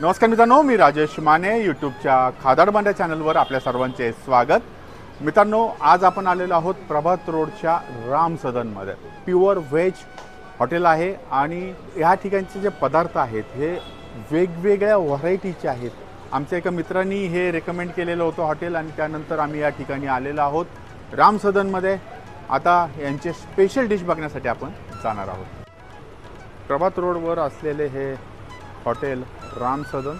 नमस्कार मित्रांनो मी राजेश माने यूट्यूबच्या खादाडबांड्या चॅनलवर आपल्या सर्वांचे स्वागत. मित्रांनो आज आपण आलेलो आहोत प्रभात रोडच्या राम सदनमध्ये प्युअर व्हेज हॉटेल आहे आणि ह्या ठिकाणचे जे पदार्थ आहेत हे वेगवेगळ्या व्हरायटीचे आहेत. आमच्या एका मित्रांनी हे रेकमेंड केलेलं होतं हॉटेल आणि त्यानंतर आम्ही या ठिकाणी आलेलो आहोत राम सदनमध्ये आता यांचे स्पेशल डिश बघण्यासाठी आपण जाणार आहोत. प्रभात रोडवर असलेले हे हॉटेल राम सदन.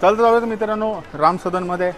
चालतं जाऊयात मित्रांनो राम सदनमध्ये.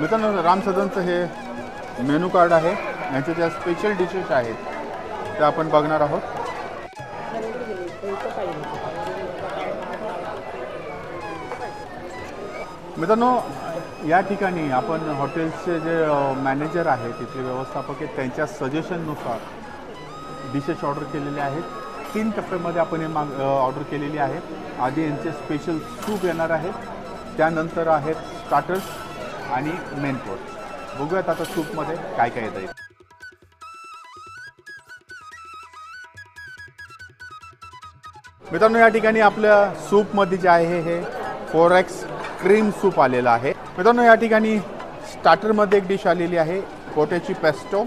मित्रांनो राम सदनचं हे मेनू कार्ड आहे. यांच्या ज्या स्पेशल डिशेस आहेत त्या आपण बघणार आहोत. मित्रांनो या ठिकाणी आपण हॉटेल्सचे जे मॅनेजर आहेत तिथले व्यवस्थापक आहेत त्यांच्या सजेशननुसार डिशेस ऑर्डर केलेले आहेत. तीन टप्प्यामध्ये आपण हे माग ऑर्डर केलेली आहे. आधी यांचे स्पेशल सूप येणार आहेत. त्यानंतर आहेत स्टार्टर्स आणि मेन कोर्स बघूयात आता सूपमध्ये काय काय येतं आहे मित्रांनो या ठिकाणी आपल्या सूपमध्ये जे आहे हे फोरॅक्स क्रीम सूप आलेलं आहे. मित्रांनो या ठिकाणी स्टार्टरमध्ये एक डिश आलेली आहे कोट्याची पेस्टो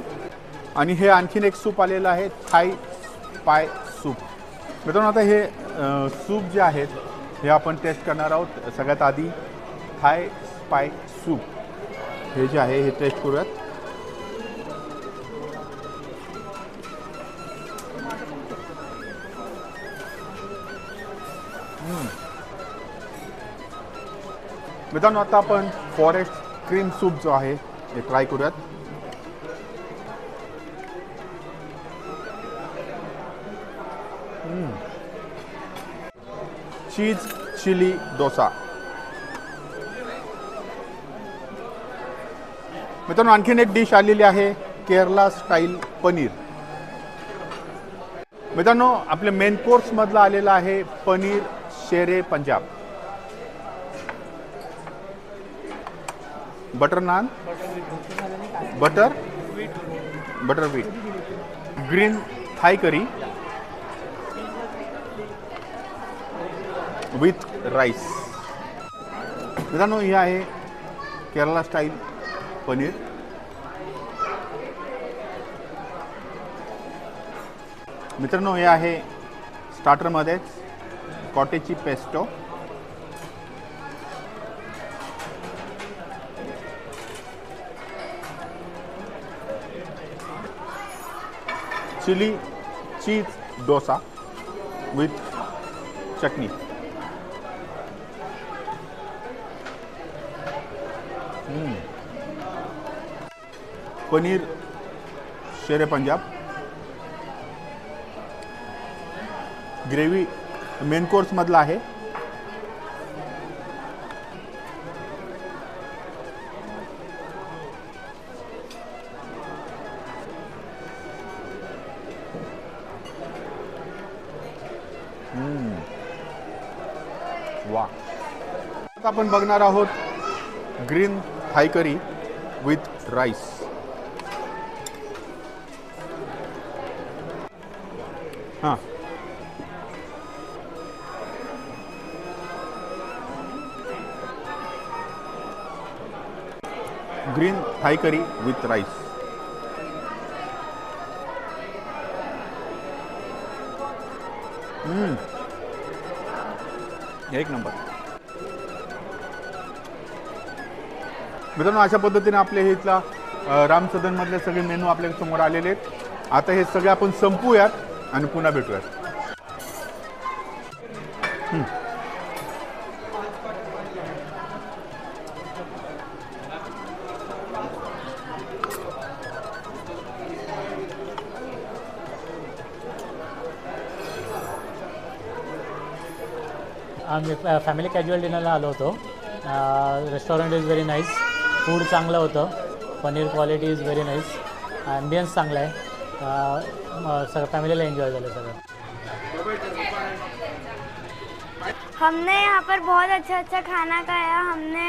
आणि हे आणखीन एक सूप आलेलं आहे थाय पाय सूप मित्रांनो आता हे सूप जे आहेत हे आपण टेस्ट करणार आहोत. सगळ्यात आधी थाय स्पाय सूप हे जे आहे हे टेस्ट करूयात. मित्रांनो आता आपण फॉरेस्ट क्रीम सूप जो आहे हे ट्राय करूयात. चीज चिली डोसा मित्रांनो आणखीन एक डिश आलेली आहे केरला स्टाईल पनीर. मित्रांनो आपल्या मेन कोर्समधला आलेला आहे paneer Shere Punjab. Butter naan butter butter wheat green Thai curry with rice मित्रांनो ही आहे केरला स्टाईल पनीर? मित्रांनो हे आहे स्टार्टरमध्येच कॉटेची pesto. Chilli cheese dosa with chutney. Paneer Shere Punjab. Gravy main कोर्समधला आहे. वा आता आपण बघणार आहोत green Thai curry with rice. हां. Green Thai curry with rice एक नंबर मित्रांनो अशा पद्धतीने आपल्या हे इथला राम सदनमधले सगळे मेनू आपल्यासमोर आलेले आहेत. आता हे सगळे आपण संपूयात आणि पुन्हा भेटूयात. आम्ही फॅमिली कॅज्युअल डिनरला आलो होतो. Restaurant is very nice food चांगलं होतं. Paneer quality is very nice ambience चांगला आहे. सगळं फॅमिलीला एन्जॉय झालं सगळं. हमने यहाँ पर बहुत अच्छा अच्छा खाना खाया। हमने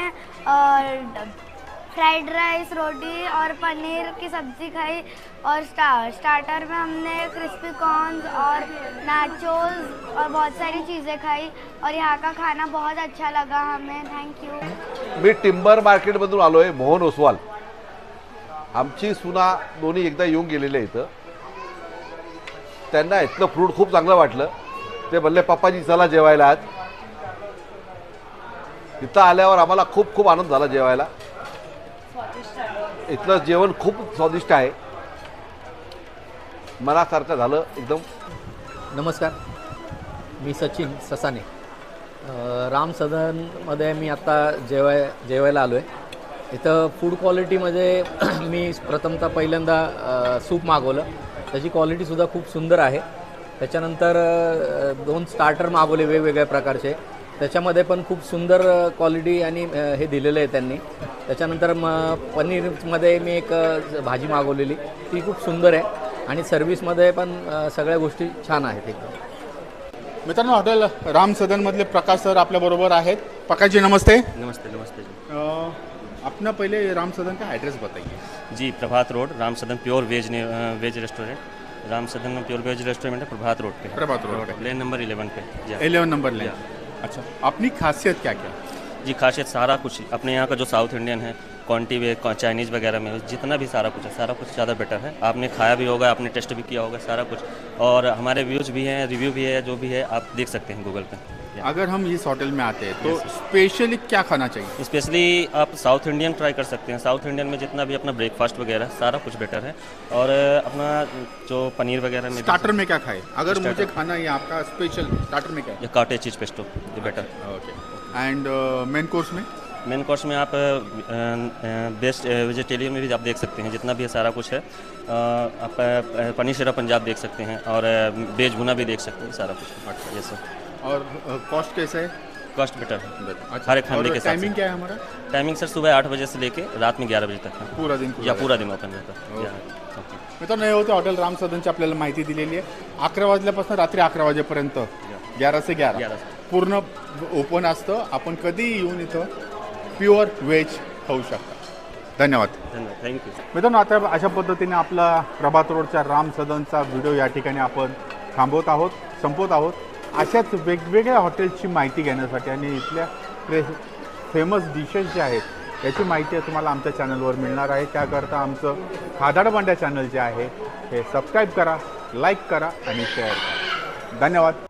फ्राइड राइस रोटी और पनीर की सब्ज़ी खाई और स्टा, स्टार्टर में हमने क्रिस्पी कॉर्न्स और नाचोस और बहुत सारी चीज़ें खाई और यहाँ का खाना बहुत अच्छा लगा हमें। थैंक यू मी टिंबर मार्केटमधून आलो आहे मोहन ओसवाल. आमची सुना दोन्ही एकदा येऊन गेलेले इथं त्यांना इथलं फ्रूट खूप चांगलं वाटलं. ते म्हणले पप्पाजी चला जेवायला आज. इथं आल्यावर आम्हाला खूप खूप आनंद झाला जेवायला. इथलं जेवण खूप स्वादिष्ट आहे. मनासारखं झालं एकदम. नमस्कार. मी सचिन ससाने. राम सदनमध्ये मी आत्ता जेवाय जेवायला आलो आहे इथं फूड क्वालिटीमध्ये मी प्रथमतः पहिल्यांदा सूप मागवलं. त्याची क्वालिटीसुद्धा खूप सुंदर आहे. त्याच्यानंतर दोन स्टार्टर मागवले वेगवेगळ्या प्रकारचे. त्याच्यामध्ये पण खूप सुंदर क्वालिटी आणि हे दिलेलं आहे त्यांनी. त्याच्यानंतर म पनीरमध्ये मी एक भाजी मागवलेली. ती खूप सुंदर आहे आणि सर्व्हिसमध्ये पण सगळ्या गोष्टी छान आहेत एकदम. मित्रांनो हॉटेल राम सदनमधले प्रकाश सर आपल्या बरोबर आहेत. प्रकाशजी नमस्ते. नमस्ते नमस्ते. अपना पहले राम सदन का एड्रेस बताइए। जी Prabhat road Ram Sadan pure veg ने- veg restaurant Ram Sadan pure veg restaurant है प्रभात रोड पे प्रभात रोड पे। लेन नंबर इलेवन पे जी। इलेवन नंबर लें अच्छा अपनी खासियत क्या क्या जी खासियत सारा कुछ अपने यहाँ का जो साउथ इंडियन है क्वान्टी वे चाइनीज़ वगैरह में जितना भी सारा कुछ है सारा कुछ ज़्यादा बेटर है। आपने खाया भी होगा आपने टेस्ट भी किया होगा सारा कुछ। और हमारे व्यूज़ भी हैं रिव्यू भी है जो भी है आप देख सकते हैं गूगल पे। अगर हम इस होटल में आते हैं तो स्पेशली क्या खाना चाहिए? स्पेशली आप साउथ इंडियन ट्राई कर सकते हैं। साउथ इंडियन में जितना भी अपना ब्रेकफास्ट वगैरह सारा कुछ बेटर है। और अपना जो पनीर वगैरह में स्टार्टर में क्या खाए? अगर मुझे खाना है आपका स्पेशल स्टार्टर में क्या काटे चीज़ पेस्टो ये better okay and main course में? मेन कोर्स में आप बेस्ट वेजिटेरियन में भी आप देख सकते हैं जितना भी है सारा कुछ है। आप पनीर शेरा पंजाब देख सकते हैं और बेज भुना भी देख सकते हैं सारा कुछ। ये सर और कॉस्ट कैसा है? कॉस्ट बेटर है। अच्छा। हर एक फैमिली के टाइमिंग क्या है हमारा? टाइमिंग सर सुबह आठ बजे से लेके रात में ग्यारह बजे तक है। पूरा दिन या पूरा दिन ओपन रहता है. मित्रांनो हे होते हॉटेल राम सदनची आपल्याला माहिती दिलेली आहे. अकरा वाजल्यापासून रात्री अकरा वाजेपर्यंत. ग्यारा से ग्यारा. पूर्ण ओपन असतं. आपण कधीही येऊन इथं प्युअर व्हेज खाऊ शकता. धन्यवाद. धन्यवाद. थैंक यू मित्रांनो आता अशा पद्धतीने आपला प्रभात रोडच्या राम सदनचा व्हिडिओ या ठिकाणी आपण थांबवत आहोत संपवत आहोत. अशाच वेगवेगळ्या हॉटेल्सची माहिती घेण्यासाठी आणि इथल्या प्रे फेमस डिशेस जे आहेत याची माहिती तुम्हाला आमच्या चॅनलवर मिळणार आहे. त्याकरता आमचं खादाडबांड्या चॅनल जे आहे हे सबस्क्राईब करा लाईक करा आणि शेअर करा. धन्यवाद.